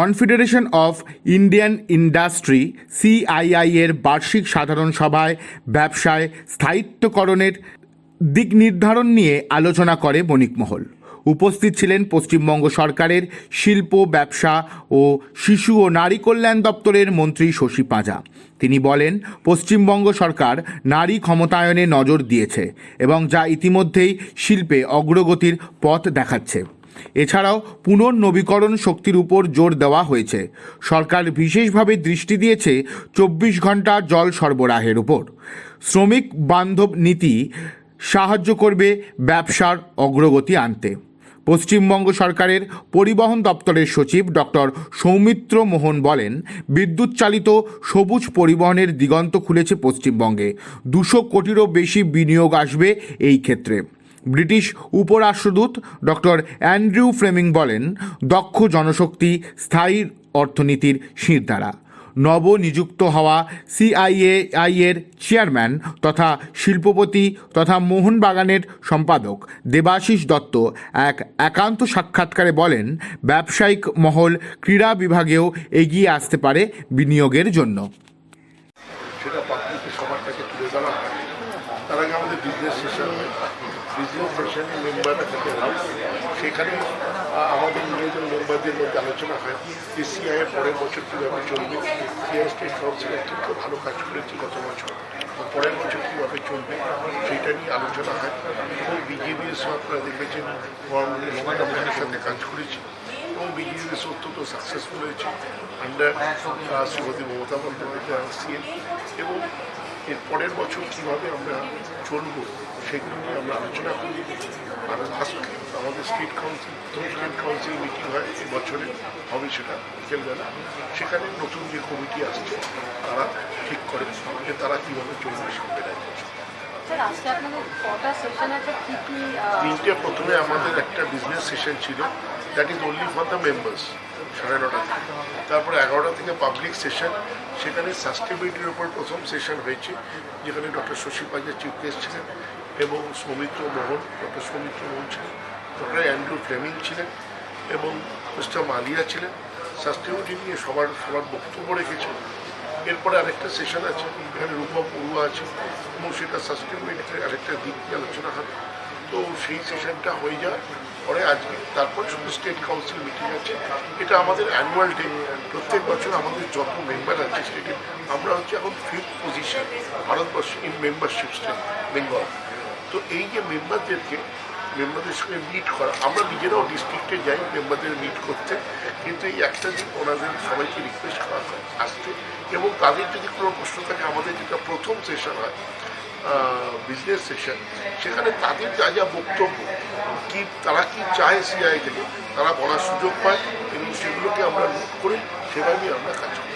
Confederation of Indian industry CII এর বার্ষিক সাধারণ সভায় ব্যবসায় স্থায়িত্বকরণের দিক নির্ধারণ নিয়ে আলোচনা করে বণিকমহল উপস্থিত ছিলেন পশ্চিমবঙ্গ সরকারের শিল্প, ব্যবসা ও শিশু ও নারী কল্যাণ দপ্তরের মন্ত্রী শশী পাঁজা। তিনি বলেন, পশ্চিমবঙ্গ সরকার নারী ক্ষমতায়নে নজর দিয়েছে এবং যা ইতিমধ্যেই শিল্পে অগ্রগতির পথ দেখাচ্ছে। এছাড়াও পুনর্নবীকরণ শক্তির উপর জোর দেওয়া হয়েছে। সরকার বিশেষভাবে দৃষ্টি দিয়েছে চব্বিশ ঘণ্টা জল সরবরাহের উপর। শ্রমিক বান্ধব নীতি সাহায্য করবে ব্যবসার অগ্রগতি আনতে। পশ্চিমবঙ্গ সরকারের পরিবহন দপ্তরের সচিব ডক্টর সৌমিত্র মোহন বলেন, বিদ্যুৎ চালিত সবুজ পরিবহনের দিগন্ত খুলেছে পশ্চিমবঙ্গে। দুশো কোটিরও বেশি বিনিয়োগ আসবে এই ক্ষেত্রে। ব্রিটিশ উপরাষ্ট্রদূত ডক্টর অ্যান্ড্রিউ ফ্লেমিং বলেন, দক্ষ জনশক্তি, স্থায়ী অর্থনীতির শিরদাঁড়া। নবনিযুক্ত হওয়া সিআইএআই এর চেয়ারম্যান তথা শিল্পপতি তথা মোহনবাগানের সম্পাদক দেবাশিস দত্ত এক একান্ত সাক্ষাৎকারে বলেন, ব্যবসায়িক মহল ক্রীড়া বিভাগেও এগিয়ে আসতে পারে বিনিয়োগের জন্য সেটা পাবলিকের সবার কাছে তুলে ধরা হয় তার আগে আমাদের বিজনেস হয় বিজনেস সেশনে মেম্বাররা থাকে হয় সেখানে আমাদের নিয়োজন মেম্বারদের মধ্যে আলোচনা হয়। যে সিআইয়ের পরের বছর কীভাবে চলবে সিআই স্টেট কাউন্সিল অত্যন্ত ভালো কাজ করেছে গত বছর পরের বছর কীভাবে চলবে সেটা নিয়ে আলোচনা হয়। এবং বিজেপিএস আপনারা দেখেছেন মমতার সাথে কাজ করেছি। এবং বিজেপিএস অত্যন্ত সাকসেসফুল হয়েছে আন্ডার শ্রীমতী মমতা বন্দ্যোপাধ্যায় এবং এর পরের বছর কীভাবে আমরা চলবো সেগুলো নিয়ে আমরা আলোচনা করি। আর আমাদের state council state council meeting হয় এই বছরে হবে সেটা বিকেলবেলা। সেখানে নতুন যে কমিটি আসছে তারা ঠিক করে যে তারা কীভাবে চলবে সামনে তিনটে প্রথমে আমাদের একটা বিজনেস সেশন ছিল। That is only for the members সাড়ে নটা থেকে। তারপরে এগারোটা থেকে পাবলিক সেশন সেখানে সাস্টেবিলিটির উপর প্রথম সেশন হয়েছে, যেখানে doctor Shashi Panja chief guest ছিলেন এবং সৌমিত্র মোহন ডক্টর সৌমিত্র মোহন ছিলেন ডক্টর অ্যান্ড্রু ফ্লেমিং ছিলেন এবং মিস্টার মালিয়া ছিলেন। সাস্টেবিলিটি নিয়ে সবার সবার বক্তব্য রেখেছেন। এরপরে আরেকটা সেশন আছে এখানে রূপা পড়ুয়া আছে, এবং সেটা সাস্টেনেবিলিটির আরেকটা দিক নিয়ে আলোচনা হবে। তো সেই সেশনটা হয়ে যায় পরে আজকে তারপরে শুধু স্টেট কাউন্সিল মিটিং আছে। এটা আমাদের অ্যানুয়াল ডে প্রত্যেক বছর আমাদের যত মেম্বার আছে স্টেটে আমরা হচ্ছে এখন fifth position Bharatvarsha in membership state Bengal তো এই যে মেম্বারদেরকে মেম্বারদের সঙ্গে মিট করা, আমরা নিজেরাও ডিস্ট্রিক্টে যাই মেম্বারদের মিট করতে, কিন্তু এই একটা দিন ওনাদের সবাইকে রিকোয়েস্ট করা হয় আসতে। এবং তাদের যদি কোনো প্রশ্ন থাকে, আমাদের যেটা প্রথম সেশন হয় বিজনেস সেশন সেখানে তাদের যা যা বক্তব্য, কী তারা কি চায় সিআই থেকে তারা বলার সুযোগ পায় এবং সেগুলোকে আমরা নোট করি সেভাবেই আমরা কাজ করি।